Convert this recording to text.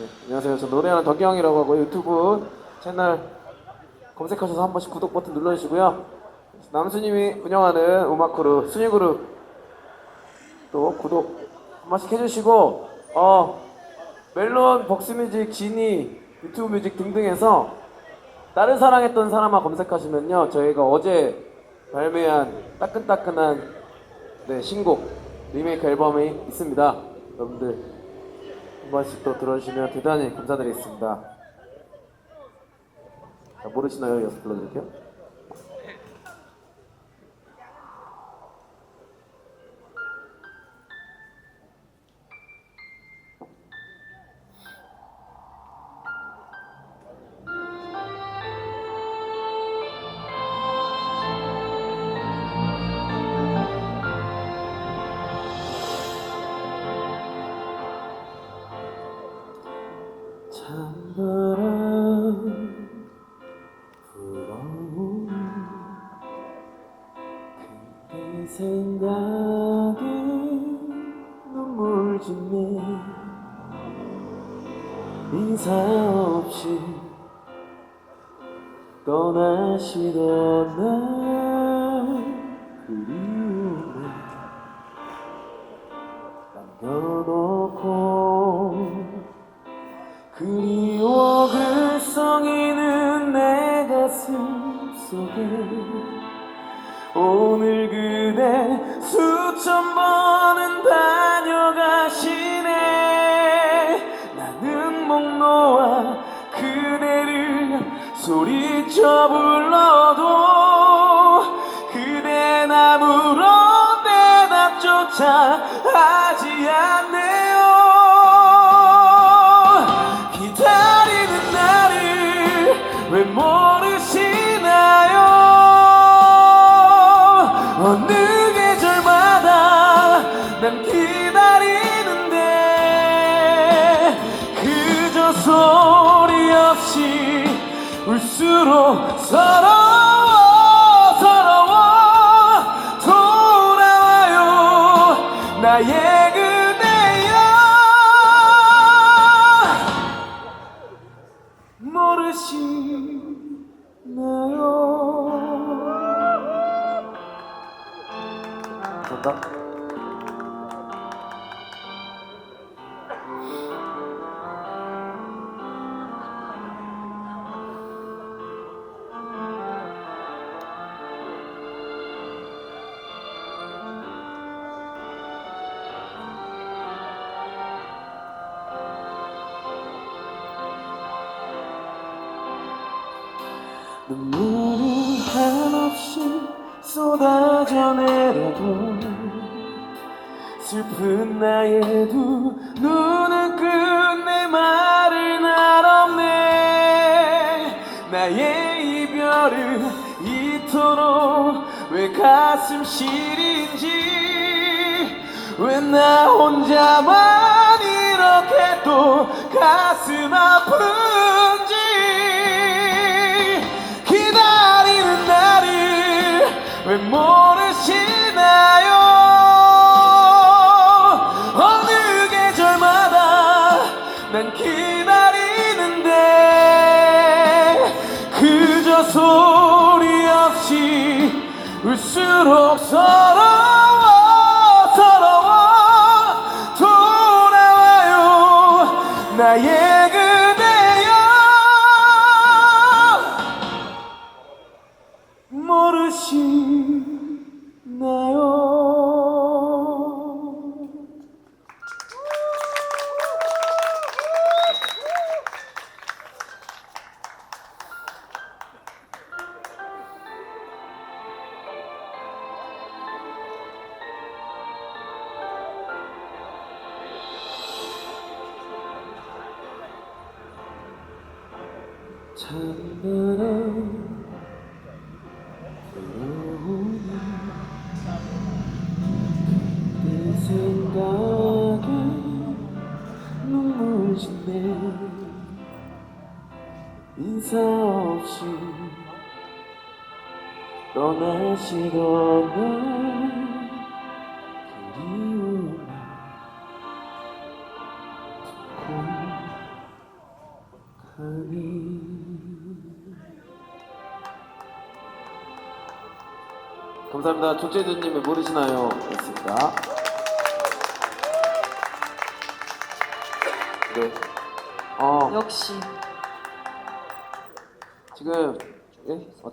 네, 안녕하세요. 저 노래하는 덕경이라고 하고 유튜브 채널 검색하셔서 한 번씩 구독 버튼 눌러주시고요. 남수님이 운영하는 음악그룹 순위그룹 또 구독 한 번씩 해주시고 어 멜론, 벅스뮤직, 지니, 유튜브 뮤직 등등에서 다른 사랑했던 사람아 검색하시면요 저희가 어제 발매한 따끈따끈한 네, 신곡 리메이크 앨범이 있습니다. 여러분들 한 번씩 또 들어주시면 대단히 감사드리겠습니다. 자, 모르시나요? 이어서 불러드릴게요. 찬바람 불어오는 그대 생각에 눈물 짓네. 인사 없이 떠나시던 날 그리움에 남겨놓고 그리워 글썽이는 내 가슴 속에 오늘 그대 수천 번은 다녀가시네. 나는 목 놓아 그대를 소리쳐 불러도 울수록 서러워 서러워 돌아와요 나의 그대여 모르시나요? 감사합니다. 눈물은 한없이 쏟아져 내려도 슬픈 나의 두 눈은 끝내 말을 날없네. 나의 이별은 이토록 왜 가슴 시린지? 왜 나 혼자만 이렇게 또 가슴 아픈 울수록 서러워 서러워 돌아와요 나의 그대여 모르시나요? 찬바람 불어오는 내 생각에 눈물 짓네 인사 없이 떠나시던 날 그리움에 두고 감사합니다. 조재준님이 모르시나요? 있습니다. 네. 어, 역시 지금 예? 어,